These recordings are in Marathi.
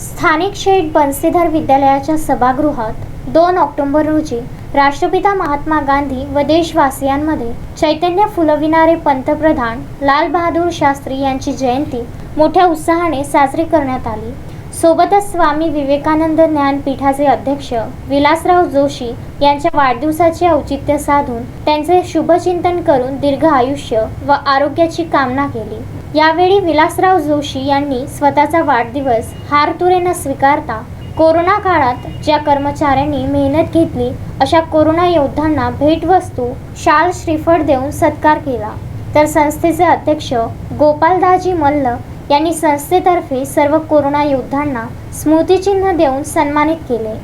स्थानिक शेठ बन्सीधर विद्यालयाच्या सभागृहात दोन ऑक्टोबर रोजी राष्ट्रपिता महात्मा गांधी व देशवासियांमध्ये चैतन्य फुलविणारे पंतप्रधान लालबहादूर शास्त्री यांची जयंती मोठ्या उत्साहाने साजरी करण्यात आली. सोबतच स्वामी विवेकानंद ज्ञानपीठाचे अध्यक्ष विलासराव जोशी यांच्या वाढदिवसाचे औचित्य साधून त्यांचे शुभचिंतन करून दीर्घ आयुष्य व आरोग्याची कामना केली. यावेळी विलासराव जोशी यांनी स्वतःचा वाढदिवस हारतुरे न स्वीकारता कोरोना काळात ज्या कर्मचाऱ्यांनी मेहनत घेतली अशा कोरोना योद्धांना भेटवस्तू शाल श्रीफळ देऊन सत्कार केला. तर संस्थेचे अध्यक्ष गोपालदाजी मल्ल यांनी संस्थेतर्फे सर्व कोरोना योद्धांना स्मृतिचिन्ह देऊन सन्मानित केले.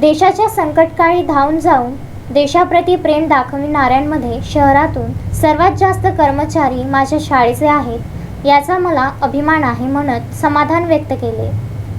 देशाच्या संकटकाळी धावून जाऊन देशाप्रती प्रेम दाखविणाऱ्यांमध्ये शहरातून सर्वात जास्त कर्मचारी माझ्या शाळेचे आहेत याचा मला अभिमान आहे म्हणत समाधान व्यक्त केले.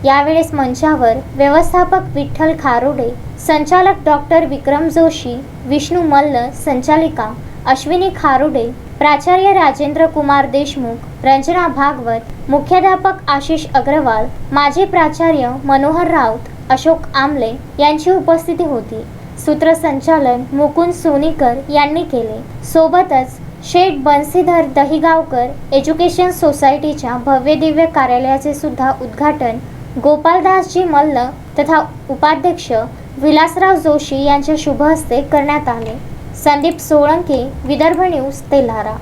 यावेळेस मंचावर व्यवस्थापक विठ्ठल खारोडे संचालक डॉक्टर विक्रम जोशी विष्णू मल्ल संचालिका अश्विनी खारोडे प्राचार्य राजेंद्र कुमार देशमुख रंजना भागवत मुख्याध्यापक आशिष अग्रवाल माजी प्राचार्य मनोहर राऊत अशोक आमले यांची उपस्थिती होती. सूत्रसंचालन मुकुंद सोनीकर यांनी केले. सोबतच शेठ बन्सीधर दहिगावकर एज्युकेशन सोसायटीच्या भव्यदिव्य कार्यालयाचे सुद्धा उद्घाटन गोपालदासजी मल्ल तथा उपाध्यक्ष विलासराव जोशी यांच्या शुभ हस्ते करण्यात आले. संदीप सोळंके विदर्भ न्यूज तेल्हारा